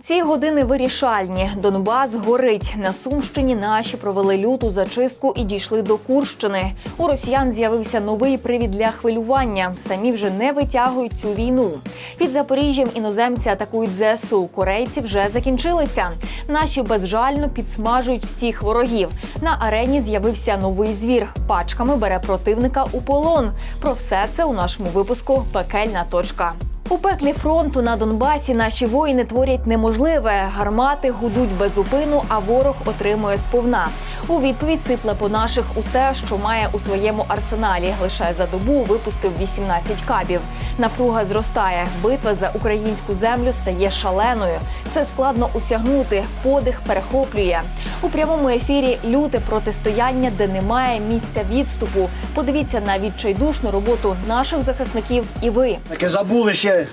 Ці години вирішальні. Донбас горить. На Сумщині наші провели люту зачистку і дійшли до Курщини. У росіян з'явився новий привід для хвилювання. Самі вже не витягують цю війну. Під Запоріжжям іноземці атакують ЗСУ. Корейці вже закінчилися. Наші безжально підсмажують всіх ворогів. На арені з'явився новий звір. Пачками бере противника у полон. Про все це у нашому випуску Пекельна точка. У пеклі фронту на Донбасі наші воїни творять неможливе. Гармати гудуть без зупину, а ворог отримує сповна. У відповідь сипле по наших усе, що має у своєму арсеналі. Лише за добу випустив 18 кабів. Напруга зростає. Битва за українську землю стає шаленою. Це складно усягнути. Подих перехоплює. У прямому ефірі люте протистояння, де немає місця відступу. Подивіться на відчайдушну роботу наших захисників і ви. Таке забули ще.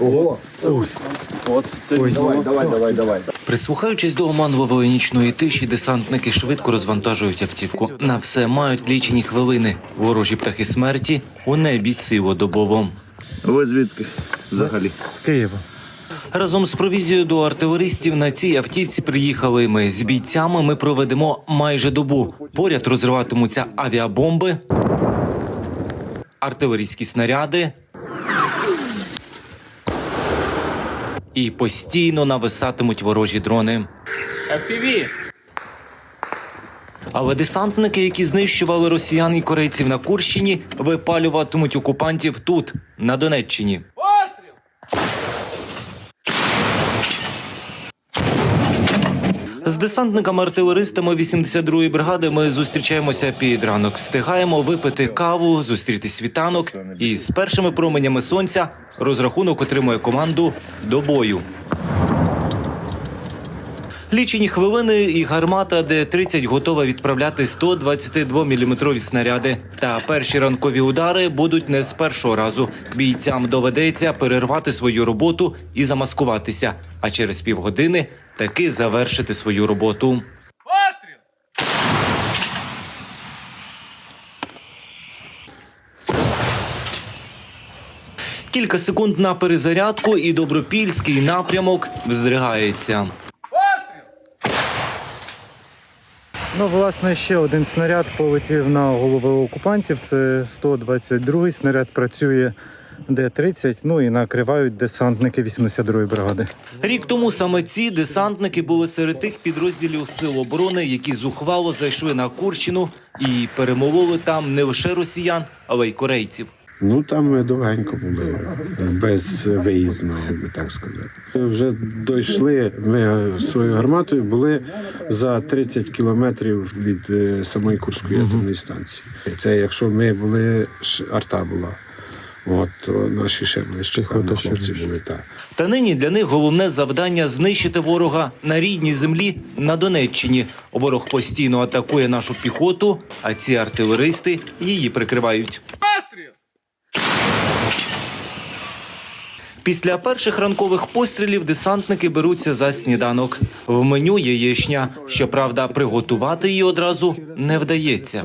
Ого. От це Ой, давай, давай, давай, давай. Прислухаючись до оманливої нічної тиші, десантники швидко розвантажують автівку. На все мають лічені хвилини. Ворожі птахи смерті у небі цілодобово. Ви звідки взагалі? З Києва. Разом з провізією до артилеристів на цій автівці приїхали ми. З бійцями ми проведемо майже добу. Поряд розриватимуться авіабомби, артилерійські снаряди. І постійно нависатимуть ворожі дрони. Але десантники, які знищували росіян і корейців на Курщині, випалюватимуть окупантів тут, на Донеччині. З десантниками-артилеристами 82-ї бригади ми зустрічаємося під ранок. Встигаємо випити каву, зустріти світанок, і з першими променями сонця розрахунок отримує команду до бою. Лічені хвилини і гармата Д-30 готова відправляти 122-мм снаряди. Та перші ранкові удари будуть не з першого разу. Бійцям доведеться перервати свою роботу і замаскуватися, а через півгодини таки завершити свою роботу. Кілька секунд на перезарядку, і добропільський напрямок вздригається. Ну, власне, ще один снаряд полетів на голови окупантів. Це 122-й снаряд працює Д-30, ну і накривають десантники 82-ї бригади. Рік тому саме ці десантники були серед тих підрозділів сил оборони, які зухвало зайшли на Курщину і перемололи там не лише росіян, але й корейців. Ну там ми довгенько були, без виїзну, як би так сказати. Вже дійшли ми своєю гарматою, були за 30 кілометрів від е, самої Курської атомної станції. Це якщо ми були, арта була. От, наші ще ближче хлопці були так. Та нині для них головне завдання знищити ворога на рідній землі на Донеччині. Ворог постійно атакує нашу піхоту, а ці артилеристи її прикривають. Після перших ранкових пострілів десантники беруться за сніданок. В меню яєчня. Щоправда, приготувати її одразу не вдається.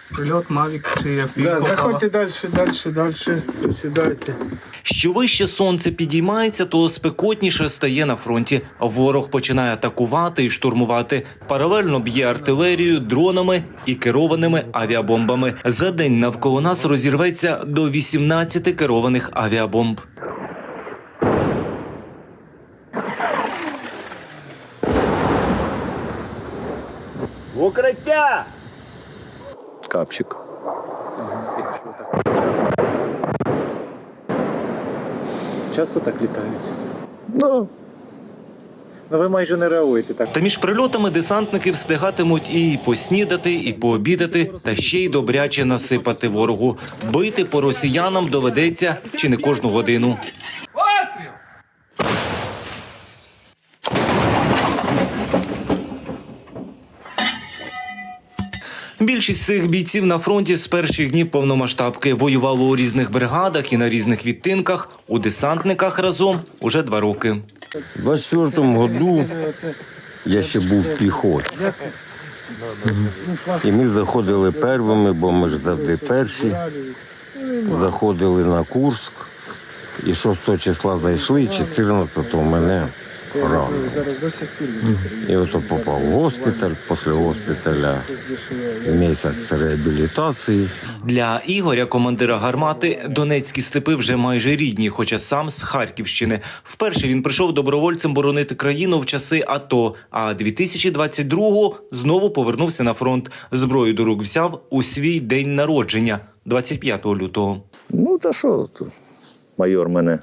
Прильот, Мавік чи як Да, заходьте далі, далі, далі, сідайте. Що вище сонце підіймається, то спекотніше стає на фронті. Ворог починає атакувати і штурмувати. Паралельно б'є артилерією, дронами і керованими авіабомбами. За день навколо нас розірветься до 18 керованих авіабомб. Укриття! Капчик. Часто так літають. Ну, Ну ви майже не реагуєте так. Та між прильотами десантники встигатимуть і поснідати, і пообідати, та ще й добряче насипати ворогу. Бити по росіянам доведеться чи не кожну годину. Більшість цих бійців на фронті з перших днів повномасштабки воювали у різних бригадах і на різних відтинках. У десантниках разом уже два роки. У 24-му году я ще був в піхоті. І ми заходили первими, бо ми ж завжди перші. Заходили на Курск. І 6 числа зайшли, 14-го мене ранили. І ото попав в госпіталь, після госпіталя місяць реабілітації. Для Ігоря, командира гармати, донецькі степи вже майже рідні, хоча сам з Харківщини. Вперше він прийшов добровольцем боронити країну в часи АТО. А 2022-го знову повернувся на фронт. Зброю до рук взяв у свій день народження, 25 лютого. Ну, та що, майор мене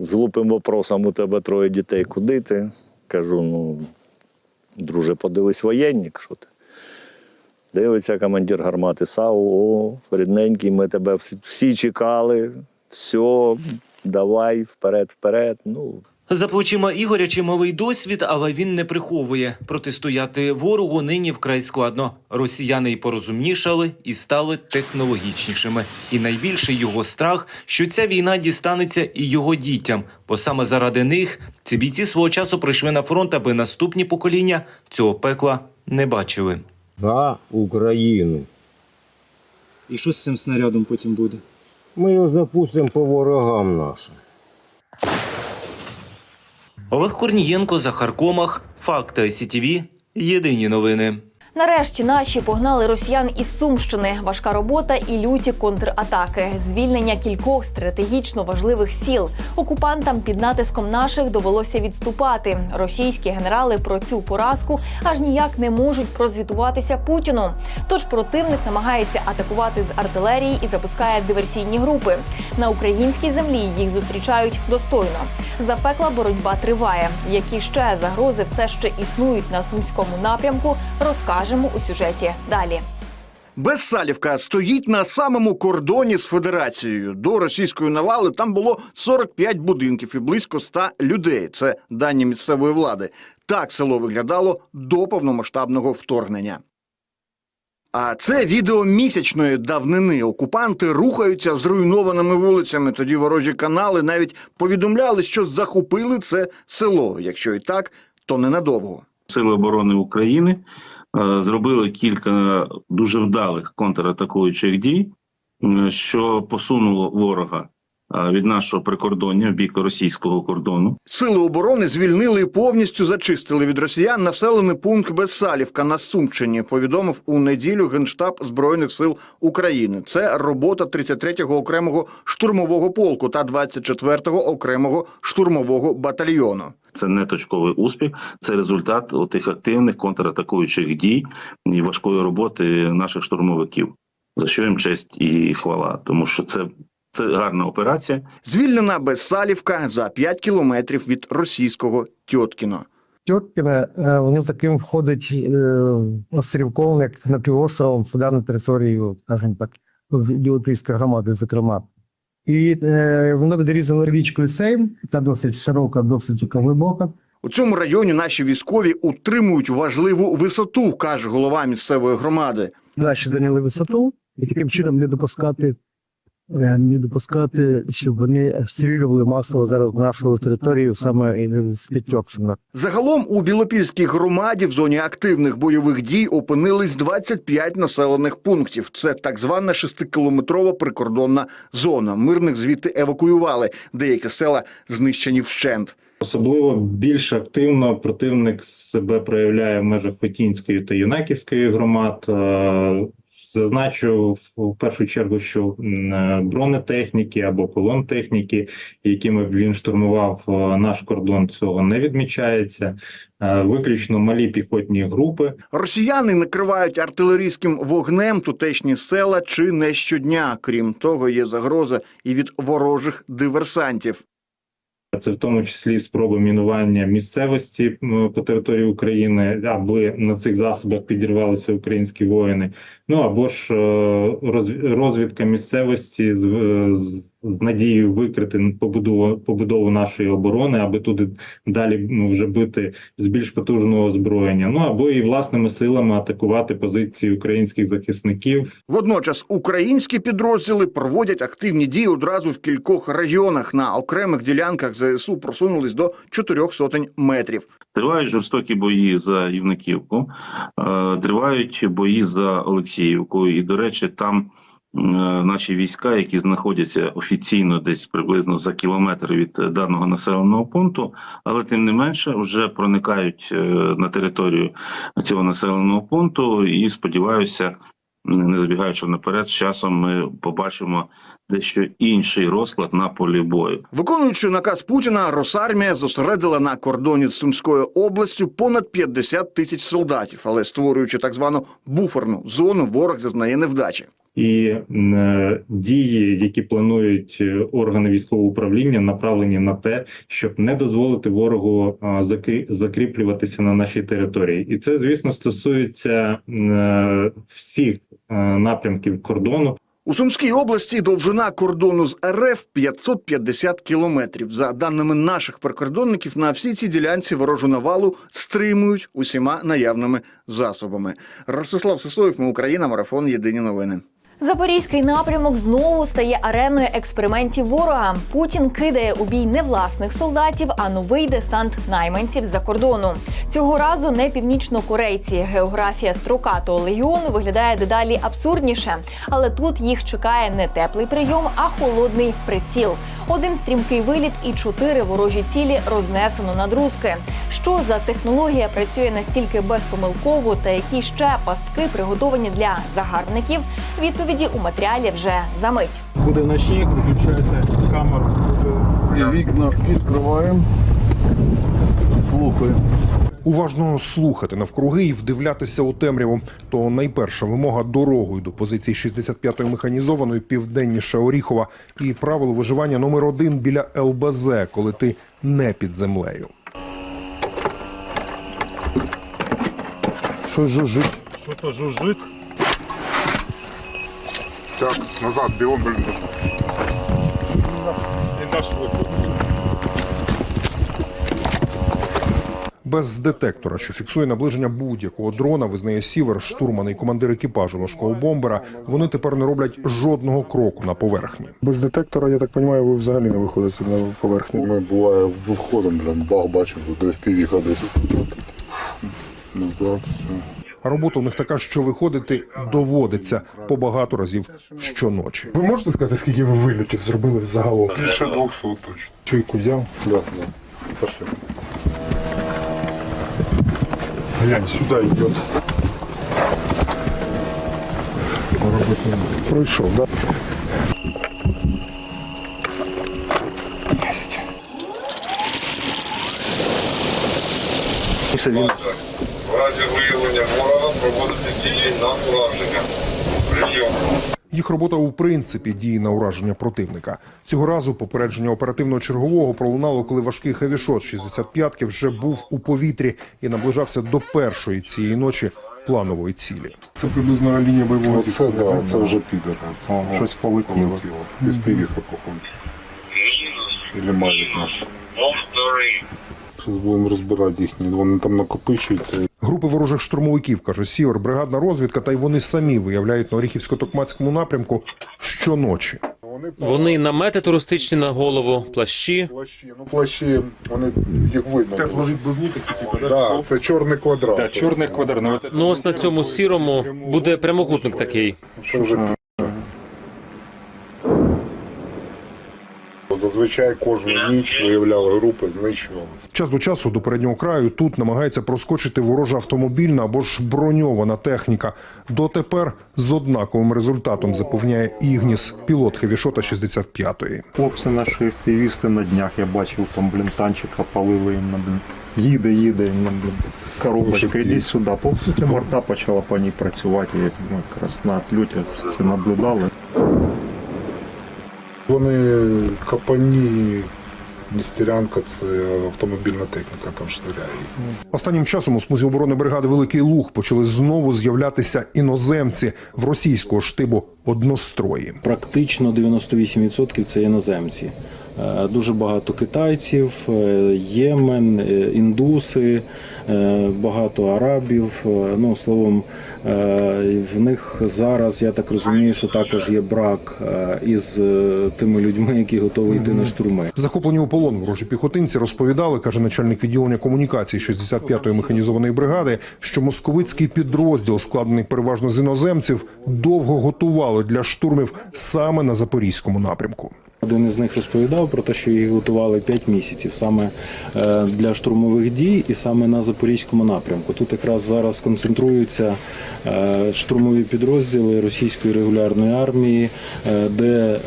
з глупим вопросом у тебе троє дітей, куди ти? Кажу, ну, друже, подивись воєнник, що ти. Дивиться командир гармати САУ, о, рідненький, ми тебе всі, чекали, все, давай, вперед, вперед. Ну, За плечима Ігоря чималий досвід, але він не приховує. Протистояти ворогу нині вкрай складно. Росіяни й порозумнішали, і стали технологічнішими. І найбільший його страх, що ця війна дістанеться і його дітям, бо саме заради них ці бійці свого часу прийшли на фронт, аби наступні покоління цього пекла не бачили. За Україну. І що з цим снарядом потім буде? Ми його запустимо по ворогам нашим. Олег Корнієнко, Захар Комах, Факти СІТІВІ. Єдині новини. Нарешті наші погнали росіян із Сумщини. Важка робота і люті контратаки, звільнення кількох стратегічно важливих сіл. Окупантам під натиском наших довелося відступати. Російські генерали про цю поразку аж ніяк не можуть прозвітуватися Путіну. Тож противник намагається атакувати з артилерії і запускає диверсійні групи. На українській землі їх зустрічають достойно. Запекла боротьба триває. Які ще загрози все ще існують на сумському напрямку, розкажемо у сюжеті далі. Безсалівка стоїть на самому кордоні з федерацією. До російської навали там було 45 будинків і близько 100 людей. Це дані місцевої влади. Так село виглядало до повномасштабного вторгнення. А це відео місячної давнини. Окупанти рухаються зруйнованими вулицями. Тоді ворожі канали навіть повідомляли, що захопили це село. Якщо і так, то ненадовго. Сили оборони України зробили кілька дуже вдалих контратакуючих дій, що посунуло ворога. е, від нашого прикордоння в бік російського кордону. Сили оборони звільнили і повністю зачистили від росіян населений пункт Безсалівка на Сумщині. Повідомив у неділю генштаб збройних сил України. Це робота 33-го окремого штурмового полку та 24-го окремого штурмового батальйону. Це не точковий успіх, це результат тих активних контратакуючих дій і важкої роботи наших штурмовиків. За що їм честь і хвала, тому що це, це гарна операція. Звільнена Безсалівка за 5 кілометрів від російського Тьоткіно. Тьоткіне, е, воно таким входить е, острівковник на півостровом сюди на територію, скажімо так, Європейської громади, зокрема. І е, воно відрізано річкою Сейм, та досить широка, досить глибока. У цьому районі наші військові утримують важливу висоту, каже голова місцевої громади. Наші зайняли висоту, і таким чином не допускати, е, не допускати, щоб вони обстрілювали масово зараз нашу територію саме і з П'ятьоксина. Загалом у Білопільській громаді в зоні активних бойових дій опинились 25 населених пунктів. Це так звана шестикілометрова прикордонна зона. Мирних звідти евакуювали. Деякі села знищені вщент. Особливо більш активно противник себе проявляє в межах Хотінської та Юнаківської громад. Зазначу в першу чергу, що е, бронетехніки або колон техніки, якими він штурмував е, наш кордон, цього не відмічається. Е, Виключно малі піхотні групи. Росіяни накривають артилерійським вогнем тутешні села чи не щодня. Крім того, є загроза і від ворожих диверсантів. Це в тому числі спроби мінування місцевості по території України, аби на цих засобах підірвалися українські воїни. Ну або ж е, розвідка місцевості з, з з надією викрити побудову, побудову нашої оборони, аби туди далі ну, вже бити з більш потужного озброєння. Ну або і власними силами атакувати позиції українських захисників. Водночас українські підрозділи проводять активні дії одразу в кількох районах. На окремих ділянках ЗСУ просунулись до чотирьох сотень метрів. Тривають жорстокі бої за Євниківку, е, тривають бої за Олексіївку. І, до речі, там е, наші війська, які знаходяться офіційно десь приблизно за кілометр від даного населеного пункту, але тим не менше вже проникають е, на територію цього населеного пункту. І сподіваюся, не забігаючи наперед, з часом ми побачимо дещо інший розклад на полі бою. Виконуючи наказ Путіна, Росармія зосередила на кордоні з Сумською областю понад 50 тисяч солдатів, але створюючи так звану буферну зону, ворог зазнає невдачі. І е, дії, які планують е, органи військового управління, направлені на те, щоб не дозволити ворогу закрі- закріплюватися на нашій території, і це звісно стосується е, всіх напрямків кордону. У Сумській області довжина кордону з РФ 550 кілометрів. За даними наших прикордонників, на всій цій ділянці ворожу навалу стримують усіма наявними засобами. Ростислав Сисоєв, ми Україна, марафон. Єдині новини. Запорізький напрямок знову стає ареною експериментів ворога. Путін кидає у бій не власних солдатів, а новий десант найманців з-за кордону. Цього разу не північнокорейці. Географія строкатого легіону виглядає дедалі абсурдніше, але тут їх чекає не теплий прийом, а холодний приціл. Один стрімкий виліт і чотири ворожі цілі рознесено на друзки. Що за технологія працює настільки безпомилково, та які ще пастки приготовані для загарбників? Відповіді у матеріалі вже за мить. Буде ночник, виключайте камеру. І вікна відкриваємо. Слухаємо. Уважно слухати навкруги і вдивлятися у темряву. То найперша вимога дорогою до позиції 65-ї механізованої південніше Оріхова і правило виживання номер один біля ЛБЗ, коли ти не під землею. Щось жужжить. Що то жужжить? Так, назад, бігом, блін. І наш Без детектора, що фіксує наближення будь-якого дрона, визнає Сівер, штурман і командир екіпажу важкого бомбера. Вони тепер не роблять жодного кроку на поверхні. Без детектора, я так розумію, ви взагалі не виходите на поверхню. Ми буває виходимо, блін, бах, бачимо, десь півіха десь. Назад, все. А робота у них така, що виходити доводиться по багато разів щоночі. Ви можете сказати, скільки ви вилітів зробили загалом? Більше 200 точно. Чуйку взяв? Да, да. Пошли. Глянь, сюди йде. Пройшов, да? Єсть. В разі виявлення ворога проводити дії на ураження. Прийом. Їх робота у принципі діє на ураження противника. Цього разу попередження оперативного чергового пролунало, коли важкий хевішот 65-ки вже був у повітрі і наближався до першої цієї ночі планової цілі. Це приблизно лінія бойового Це, да, це вже підер. Це щось полетіло. Півіха, походу. Или мавік наш. Зараз будемо розбирати їхні. Вони там накопичуються. Групи ворожих штурмовиків, каже Сівер, бригадна розвідка, та й вони самі виявляють на Оріхівсько-Токмацькому напрямку щоночі. Вони намети туристичні на голову, плащі. Плащі, ну плащі, вони їх видно. Тепловідбивні такі, типу, да? це чорний квадрат. Так, чорний квадрат. Ну ось на цьому сірому буде прямокутник такий. Це вже Зазвичай кожну ніч виявляли групи, знищували. Час до часу до переднього краю тут намагається проскочити ворожа автомобільна або ж броньована техніка. Дотепер з однаковим результатом запевняє Ігніс, пілот хевішота 65-ї. Хлопці наші активісти на днях, я бачив, там, блін, танчика палили їм на блін. Їде, їде, їм на блін. Коробочка, ідіть сюди. Поки почала по ній працювати, ми якраз на отльоті це наблюдали. Вони капані Нестерянка це автомобільна техніка, там шниряє. Останнім часом у смузі оборони бригади Великий Луг почали знову з'являтися іноземці в російського штибу однострої. Практично 98% це іноземці. Е, Дуже багато китайців, е, Ємен, е, індуси, багато арабів. Ну, словом, в них зараз, я так розумію, що також є брак е, із е, тими людьми, які готові йти на штурми. Захоплені у полон ворожі піхотинці розповідали, каже начальник відділення комунікації 65-ї механізованої бригади, що московицький підрозділ, складений переважно з іноземців, довго готували для штурмів саме на запорізькому напрямку. Один із них розповідав про те, що їх готували 5 місяців саме е, для штурмових дій і саме на запорізькому напрямку. Тут якраз зараз концентруються е, штурмові підрозділи російської регулярної армії, е, де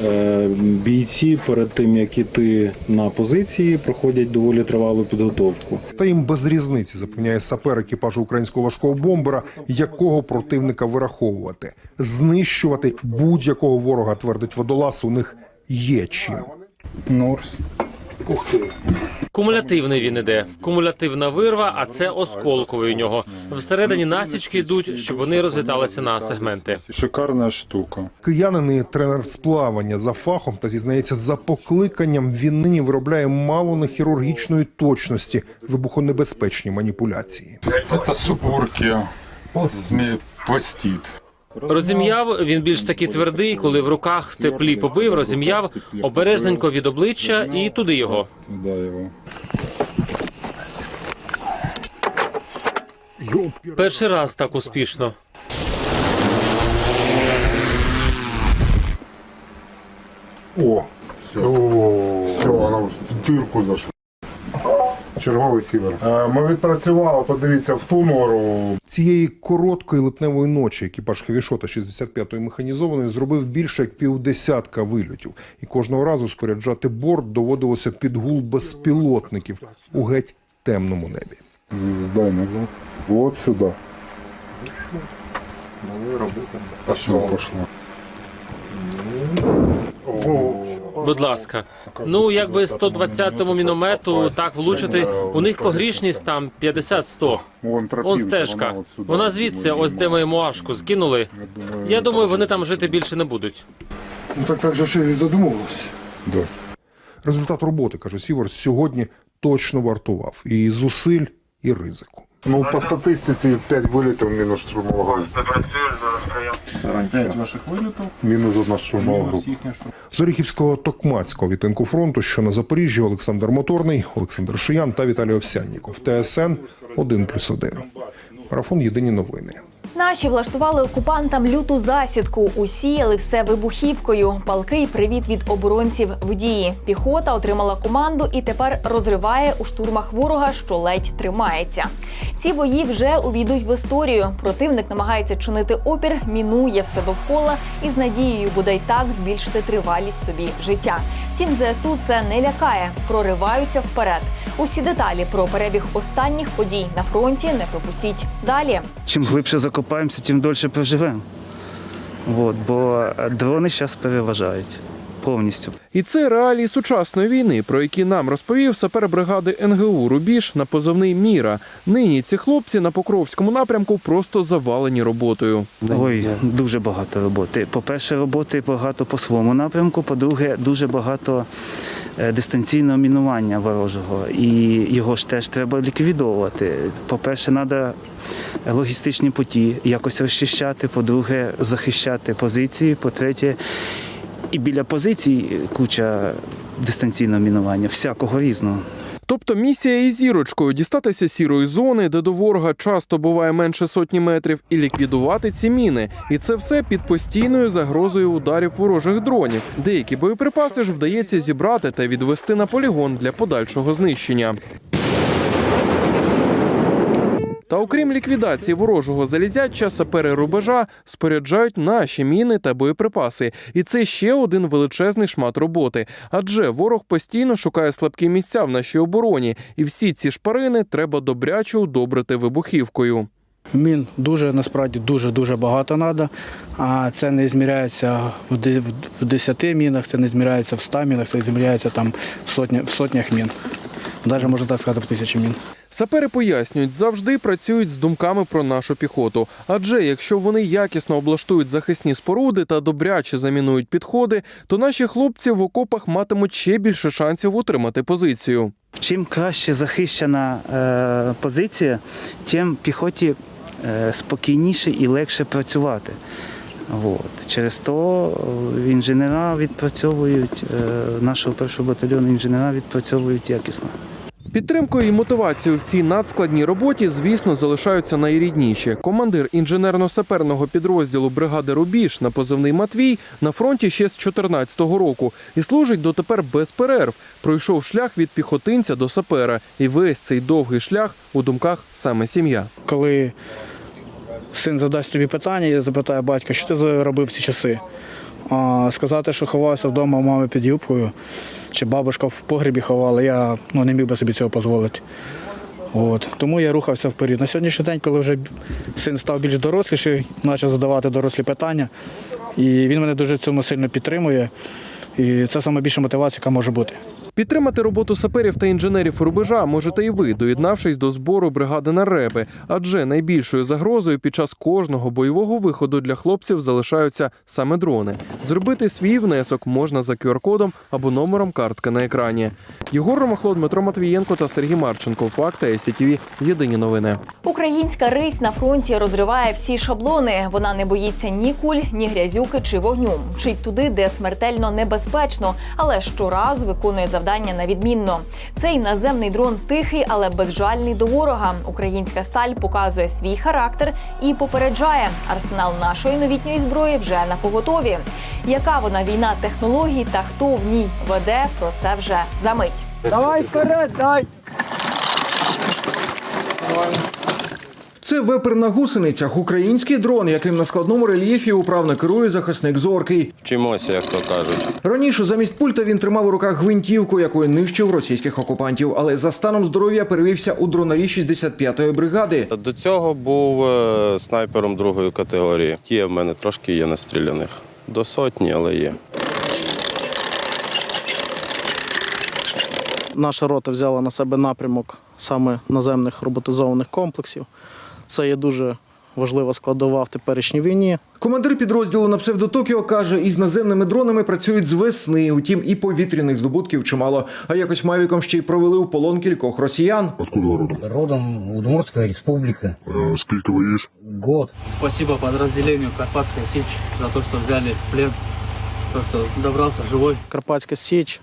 бійці перед тим як іти на позиції проходять доволі тривалу підготовку. Та їм без різниці запевняє сапер екіпажу українського важкого бомбера, якого противника вираховувати, знищувати будь-якого ворога, твердить водолаз. У них є чим. Ух ти. Кумулятивний він іде. Кумулятивна вирва, а це осколковий у нього. Всередині насічки йдуть, щоб вони розліталися на сегменти. Шикарна штука. Киянин і тренер з плавання за фахом та зізнається за покликанням. Він нині виробляє мало не хірургічної точності вибухонебезпечні маніпуляції. Це супурки. Змієпластит. Розім'яв він більш таки твердий, коли в руках в теплі побив, розім'яв обережненько від обличчя і туди його. Перший раз так успішно. О, все. Все, вона в дирку зайшла. Черговий сівер. Е, Ми відпрацювали, подивіться, в ту нору. Цієї короткої липневої ночі екіпаж Хевішота 65-ї механізованої зробив більше як півдесятка вильотів, і кожного разу споряджати борт доводилося під гул безпілотників у геть темному небі. Здай назад. Вот сюди. Пошло, пошло. Будь ласка. Ну, якби 120-му міномету так влучити, у них погрішність там 50-100. Он стежка. Вона звідси, ось де ми муашку скинули. Я думаю, вони там жити більше не будуть. Ну так так же ще і задумувався. Да. Результат роботи, каже Сіверс, сьогодні точно вартував і зусиль, і ризику. Ну, по статистиці 5 вилітів мінус штурмова група. П'ять ваших вилітів. Мінус одна штурмова група. З Оріхівського Токмацького відтинку фронту, що на Запоріжжі, Олександр Моторний, Олександр Шиян та Віталій Овсянніков. ТСН 1+,1. Марафон Єдині новини. Наші влаштували окупантам люту засідку. Усіяли все вибухівкою. Палкий привіт від оборонців в дії. Піхота отримала команду і тепер розриває у штурмах ворога, що ледь тримається. Ці бої вже увійдуть в історію. Противник намагається чинити опір, мінує все довкола і з надією буде й так збільшити тривалість собі життя. Втім, ЗСУ це не лякає, прориваються вперед. Усі деталі про перебіг останніх подій на фронті не пропустіть далі. Чим глибше закопаємося, тим дольше проживемо. От, бо дрони зараз переважають повністю. І це реалії сучасної війни, про які нам розповів сапер бригади НГУ Рубіж на позивний Міра. Нині ці хлопці на Покровському напрямку просто завалені роботою. Ой, дуже багато роботи. По-перше, роботи багато по своєму напрямку. По-друге, дуже багато е, дистанційного мінування ворожого. І його ж теж треба ліквідовувати. По-перше, треба логістичні путі якось розчищати. По-друге, захищати позиції. По-третє, і біля позицій куча дистанційного мінування, всякого різного. Тобто місія із зірочкою дістатися сірої зони, де до ворога часто буває менше сотні метрів, і ліквідувати ці міни. І це все під постійною загрозою ударів ворожих дронів. Деякі боєприпаси ж вдається зібрати та відвести на полігон для подальшого знищення. Та окрім ліквідації ворожого залізяча, сапери рубежа споряджають наші міни та боєприпаси. І це ще один величезний шмат роботи. Адже ворог постійно шукає слабкі місця в нашій обороні, і всі ці шпарини треба добряче удобрити вибухівкою. Мін дуже насправді дуже дуже багато треба. А це не зміряється в де- 10 мінах, це не зміряється в 100 мінах, це зміряється там в сотні в сотнях мін. Навіть можна так сказати, в тисячі мін. Сапери пояснюють, завжди працюють з думками про нашу піхоту. Адже якщо вони якісно облаштують захисні споруди та добряче замінують підходи, то наші хлопці в окопах матимуть ще більше шансів утримати позицію. Чим краще захищена е, позиція, тим піхоті е, спокійніше і легше працювати. От. Через то е, інженера відпрацьовують, е, нашого першого батальйону інженера відпрацьовують якісно. Підтримкою і мотивацією в цій надскладній роботі, звісно, залишаються найрідніші. Командир інженерно-саперного підрозділу бригади Рубіж на позивний Матвій на фронті ще з 14-го року і служить дотепер без перерв. Пройшов шлях від піхотинця до сапера, і весь цей довгий шлях у думках саме сім'я. Коли син задасть тобі питання, я запитаю батька, що ти заробив ці часи? А сказати, що ховався вдома у мами під юбкою, чи бабушка в погрібі ховала, я ну, не міг би собі цього дозволити. От. Тому я рухався вперед. На сьогоднішній день, коли вже син став більш доросліший, почав задавати дорослі питання, і він мене дуже цьому сильно підтримує. І це найбільша мотивація, яка може бути. Підтримати роботу саперів та інженерів рубежа можете і ви, доєднавшись до збору бригади на реби. Адже найбільшою загрозою під час кожного бойового виходу для хлопців залишаються саме дрони. Зробити свій внесок можна за QR-кодом або номером картки на екрані. Єгор Ромахло, Дмитро Матвієнко та Сергій Марченко. Факти СІТВ. Єдині новини. Українська рись на фронті розриває всі шаблони. Вона не боїться ні куль, ні грязюки чи вогню. Мчить туди, де смертельно небезпечно, але щоразу виконує завдання на відмінно. Цей наземний дрон тихий, але безжальний до ворога. Українська сталь показує свій характер і попереджає. Арсенал нашої новітньої зброї вже на поготові. Яка вона війна технологій та хто в ній веде, про це вже за мить. Давай вперед, дай! Це вепер на гусеницях, український дрон, яким на складному рельєфі управно керує захисник зоркий. Вчимося, як то кажуть. Раніше замість пульта він тримав у руках гвинтівку, якою нищив російських окупантів, але за станом здоров'я перевівся у дронарі 65-ї бригади. До цього був е, снайпером другої категорії. Є в мене трошки є настріляних. До сотні, але є. Наша рота взяла на себе напрямок саме наземних роботизованих комплексів. Це є дуже важлива складова в теперішній війні. Командир підрозділу на псевдо Токіо каже, із наземними дронами працюють з весни. Утім, і повітряних здобутків чимало. А якось мавіком ще й провели в полон кількох росіян. Откуда родом? Родом Удмуртская республика. Э, сколько воюешь? Год. Спасибо подразделению Карпатская Сечь за то, что взяли в плен, то, что добрался живой. Карпатська Січ.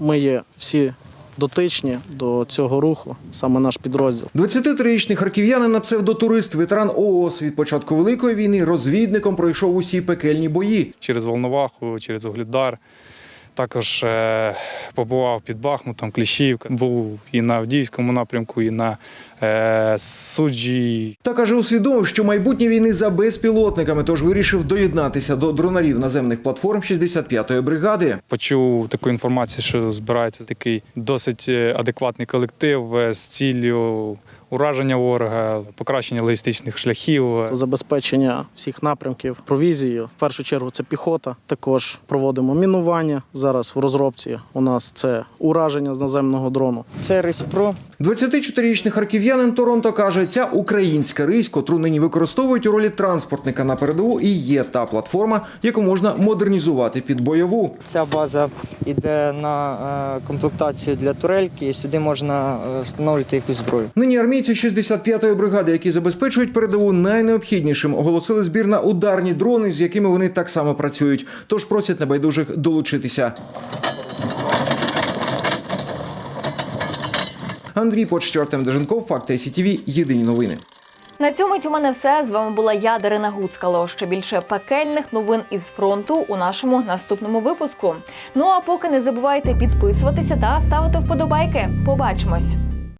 Ми є всі дотичні до цього руху, саме наш підрозділ. 23-річний харків'янин на псевдотурист, ветеран ООС від початку великої війни, розвідником пройшов усі пекельні бої. через Волноваху, через Оглідар. Також е, побував під Бахмутом, Кліщівка. Був і на Авдіївському напрямку, і на е, Суджі. Та каже, усвідомив, що майбутнє війни за безпілотниками, тож вирішив доєднатися до дронарів наземних платформ 65-ї бригади. Почув таку інформацію, що збирається такий досить е, адекватний колектив е, з ціллю ураження ворога, покращення логістичних шляхів. Забезпечення всіх напрямків провізією. В першу чергу це піхота. Також проводимо мінування. Зараз в розробці у нас це ураження з наземного дрону. Це Респро. 24-річний харків'янин Торонто каже, ця українська рись, котру нині використовують у ролі транспортника на передову, і є та платформа, яку можна модернізувати під бойову. Ця база йде на е, комплектацію для турельки, і сюди можна е, встановлювати якусь зброю. Нині армійці 65-ї бригади, які забезпечують передову найнеобхіднішим, оголосили збір на ударні дрони, з якими вони так само працюють. Тож просять небайдужих долучитися. Андрій Почтю, Артем Деженков, Факти СІТВ, Єдині новини. На цьому у мене все. З вами була я, Дарина Гуцкало. Ще більше пекельних новин із фронту у нашому наступному випуску. Ну а поки не забувайте підписуватися та ставити вподобайки. Побачимось.